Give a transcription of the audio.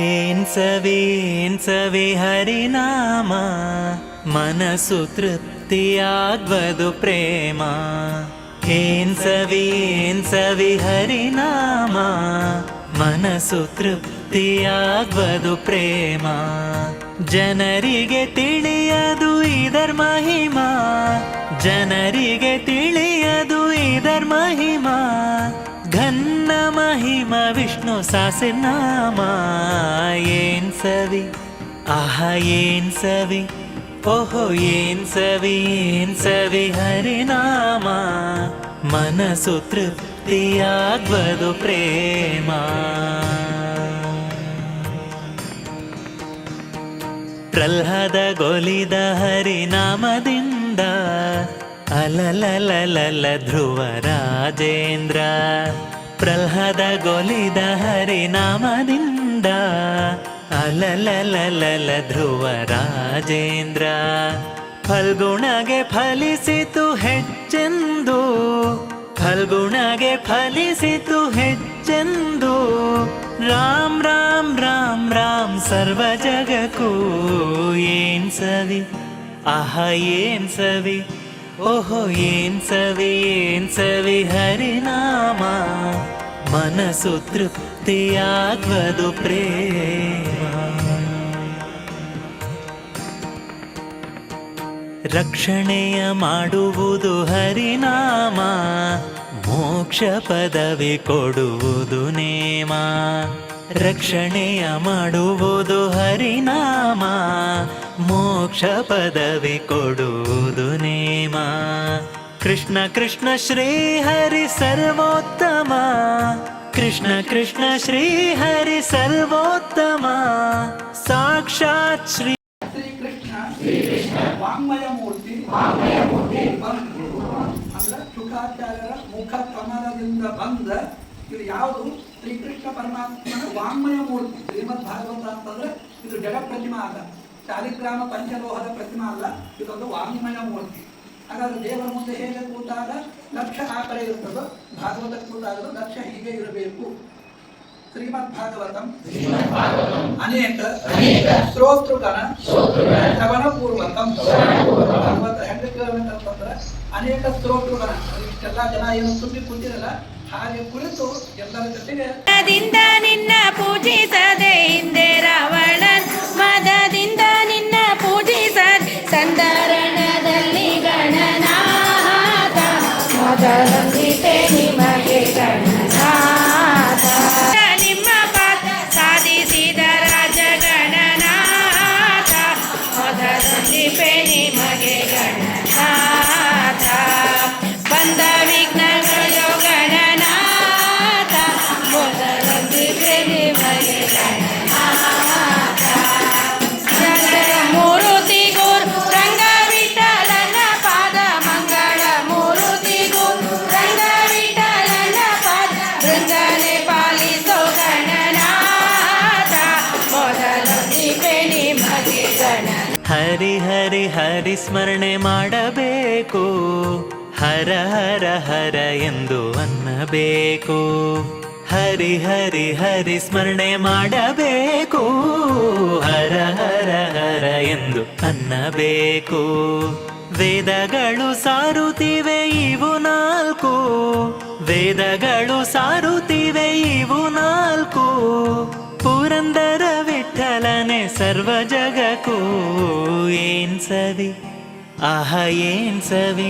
ಏನ್ ಸವಿ ಏನ್ ಸವಿ ಹರಿನಾಮ, ಮನಸ್ಸು ತೃಪ್ತಿಯಾಗ್ವದು ಪ್ರೇಮ. ಏನ್ ಸವಿ ಏನ್ ಸವಿ ಹರಿನಾಮ, ಮನಸ್ಸು ತೃಪ್ತಿಯಾಗ್ವದು ಪ್ರೇಮ. ಜನರಿಗೆ ತಿಳಿಯದು ಇದರ್ ಮಹಿಮಾ, ಜನರಿಗೆ ತಿಳಿಯದು ಸಾಸಿನಾಮ ಏನ್ ಸವಿ ಆಹ ಏನ್ ಸವಿ ಓಹೋ ಏನ್ ಸವಿ ಏನ್ ಸವಿ ಹರಿನಾಮ ಮನಸ್ಸು ತೃಪ್ತಿಯಾಗ್ವದು ಪ್ರೇಮ ಪ್ರಹ್ಲಾದ ಗೊಲಿದ ಹರಿನಾಮದಿಂದ ಅಲಲಲಲಲ ಧ್ರುವ ರಾಜೇಂದ್ರ ಪ್ರಹ್ಲಾದ ಗೊಲಿದ ಹರಿನಾಮದಿಂದ ಅಲಲಲಲಲ ಧ್ರುವ ರಾಜೇಂದ್ರ ಫಲ್ಗುಣಗೆ ಫಲಿಸಿತು ಹೆಚ್ಚೆಂದು, ಫಲ್ಗುಣಗೆ ಫಲಿಸಿತು ಹೆಚ್ಚೆಂದು. ರಾಮ್ ರಾಮ್ ರಾಮ್ ರಾಮ್ ಸರ್ವ ಜಗಕ್ಕೂ ಏನ್ ಸವಿ? ಆಹ, ಏನ್ ಸವಿ? ಓಹೋ, ಏನ್ ಸವಿ ಏನ್ ಸವಿ ಹರಿನಾಮ. ಮನಸ್ಸು ತೃಪ್ತಿಯಾಗ್ವದು ಪ್ರೇಮ. ರಕ್ಷಣೆಯ ಮಾಡುವುದು ಹರಿನಾಮ. ಮೋಕ್ಷ ಪದವಿ ಕೊಡುವುದು ನೇಮ. ರಕ್ಷಣೆಯ ಮಾಡುವುದು ಹರಿನಾಮ ಮೋಕ್ಷ ಪದವಿ ಕೊಡುವುದು ನೇಮ. ಕೃಷ್ಣ ಕೃಷ್ಣ ಶ್ರೀ ಹರಿ ಸರ್ವೋತ್ತಮ ಕೃಷ್ಣ ಕೃಷ್ಣ ಶ್ರೀ ಹರಿ ಸರ್ವೋತ್ತಮ. ಸಾಕ್ಷಾತ್ ಶ್ರೀ ವಾಂಗ್ಮಯ ಮೂರ್ತಿ ಬಂದು ಅಂದ್ರೆ ಶುಕಾಚಾರ್ಯರ ಮುಖ ಕಮಲದಿಂದ ಬಂದ ಇದು ಯಾವುದು? ಶ್ರೀಕೃಷ್ಣ ಪರಮಾತ್ಮನ ವಾಂಗ್ಮಯ ಮೂರ್ತಿ. ಶ್ರೀಮದ್ ಭಾಗವತ ಅಂತಂದ್ರೆ ಇದು ಜಡ ಪ್ರತಿಮಾ ಅಲ್ಲ. ಶಾಲಿಗ್ರಾಮ ಪಂಚಲೋಹದ ಪ್ರತಿಮಾ ಅಲ್ಲ. ಇದೊಂದು ವಾಂಗ್ಮಯ ಮೂರ್ತಿ. ಹಾಗಾದ್ರೆ ದೇವರ ಮುಂದೆ ಹೇಗೆ ಕೂತಾಗ ಲಕ್ಷ ಆ ಕಡೆ ಇರುತ್ತದೋ ಭಾಗವತ ಕೂತಾಗಲು ಲಕ್ಷ ಹೀಗೆ ಇರಬೇಕು. ಶ್ರೀಮದ್ ಭಾಗವತಂ ಅನೇಕ. ಶ್ರೋತೃಗಣ. ಶ್ರವಣ ಪೂರ್ವಕಂ ಭಾಗವತ ಹೆಂಗೆ ಕೇಳಬೇಕಂತಂದ್ರೆ ಅನೇಕ ಶ್ರೋತೃಗಣ. ಇಷ್ಟೆಲ್ಲ ಜನ ಏನು ಸುದ್ದಿ ಕೂತಿರಲ್ಲ. ಹಾಗೆ ಕುಳಿತು ಎಲ್ಲರ ಜೊತೆಗೆ ನಿನ್ನ ಪೂಜಿಸದೆ ಹಿಂದೆ ರಾವಣ ಮದದಿಂದ ನಿನ್ನ ಪೂಜಿಸದೆ ಸಂದರಣದಲ್ಲಿ ಗಣನಾಥ. ಹರಿ ಹರಿ ಹರಿ ಸ್ಮರಣೆ ಮಾಡಬೇಕು. ಹರ ಹರ ಹರ ಎಂದು ಅನ್ನಬೇಕು. ಹರಿ ಹರಿ ಹರಿ ಸ್ಮರಣೆ ಮಾಡಬೇಕು. ಹರ ಹರ ಹರ ಎಂದು ಅನ್ನಬೇಕು. ವೇದಗಳು ಸಾರುತ್ತಿವೆ ಇವು ನಾಲ್ಕು. ವೇದಗಳು ಸಾರುತ್ತಿವೆ ಇವು ನಾಲ್ಕು. ಪುರಂದರ ವಿಠಲನೆ ಸರ್ವ ಜಗಕ್ಕೂ ಏನ್ ಸವಿ ಆಹ ಏನ್ ಸವಿ